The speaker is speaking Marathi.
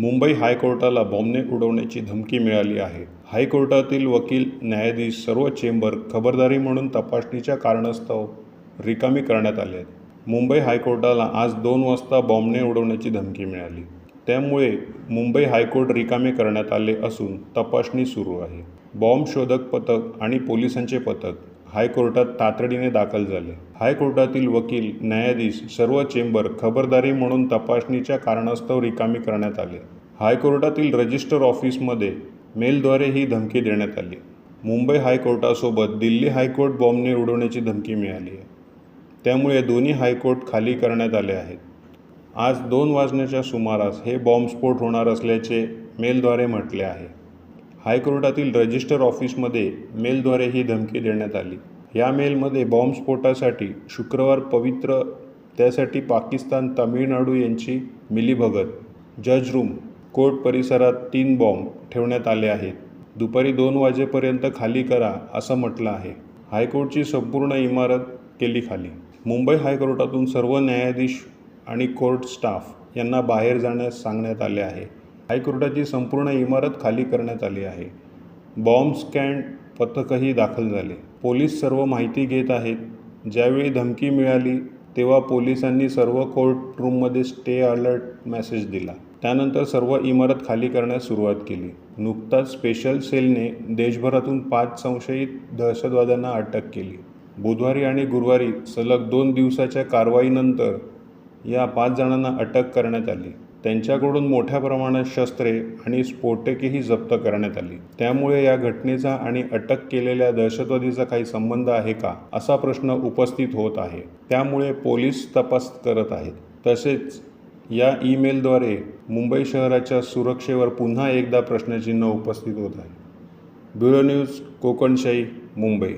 मुंबई हायकोर्टाला बॉम्बने उडवण्याची धमकी मिळाली आहे. हायकोर्टातील वकील न्यायाधीश सर्व चेंबर खबरदारी म्हणून तपासणीच्या कारणास्तव रिकामी करण्यात आले आहेत. मुंबई हायकोर्टाला आज दोन वाजता बॉम्बने उडवण्याची धमकी मिळाली. त्यामुळे मुंबई हायकोर्ट रिकामे करण्यात आले असून तपासणी सुरू आहे. बॉम्ब शोधक पथक आणि पोलिसांचे पथक हायकोर्टात तातडीने दाखल झाले. हायकोर्टातील वकील न्यायाधीश सर्व चेंबर खबरदारी म्हणून तपासणीच्या कारणास्तव रिकामी करण्यात आले. हायकोर्टातील रजिस्टर ऑफिसमध्ये मेलद्वारे ही धमकी देण्यात आली. मुंबई हायकोर्टासोबत दिल्ली हायकोर्ट बॉम्बने उडवण्याची धमकी मिळाली आहे. त्यामुळे दोन्ही हायकोर्ट खाली करण्यात आले आहेत. आज दोन वाजण्याच्या सुमारास हे बॉम्बस्फोट होणार असल्याचे मेलद्वारे म्हटले आहे. हायकोर्टातील रजिस्टर ऑफिसमध्ये मेलद्वारे ही धमकी देण्यात आली. या मेलमध्ये बॉम्बस्फोटासाठी शुक्रवार पवित्र त्यासाठी पाकिस्तान तामिळनाडू यांची मिलीभगत जज रूम कोर्ट परिसरात तीन बॉम्ब ठेवण्यात आले आहेत. दुपारी दोन वाजेपर्यंत खाली करा असं म्हटलं आहे. हायकोर्टची संपूर्ण इमारत केली खाली. मुंबई हायकोर्टातून सर्व न्यायाधीश आणि कोर्ट स्टाफ यांना बाहेर जाण्यास सांगण्यात आले आहे. हायकोर्टाची संपूर्ण इमारत खाली करण्यात आली आहे. बॉम्ब स्कॅन पथकही दाखल झाले. पोलीस सर्व माहिती घेत आहेत. ज्यावेळी धमकी मिळाली तेव्हा पोलिसांनी सर्व कोर्ट रूममध्ये स्टे अलर्ट मेसेज दिला. त्यानंतर सर्व इमारत खाली करण्यास सुरुवात केली. नुकताच स्पेशल सेलने देशभरातून पाच संशयित दहशतवाद्यांना अटक केली. बुधवारी आणि गुरुवारी सलग दोन दिवसाच्या कारवाईनंतर या पाच जणांना अटक करण्यात आली. त्यांच्याकडून मोठ्या प्रमाणात शस्त्रे आणि स्फोटकेही जप्त करण्यात आली. त्यामुळे या घटनेचा आणि अटक केलेल्या दहशतवादीचा काही संबंध आहे का असा प्रश्न उपस्थित होत आहे. त्यामुळे पोलीस तपास करत आहेत. तसेच या ईमेलद्वारे मुंबई शहराच्या सुरक्षेवर पुन्हा एकदा प्रश्नचिन्ह उपस्थित होत आहे. Bureau news Kokanshahi Mumbai.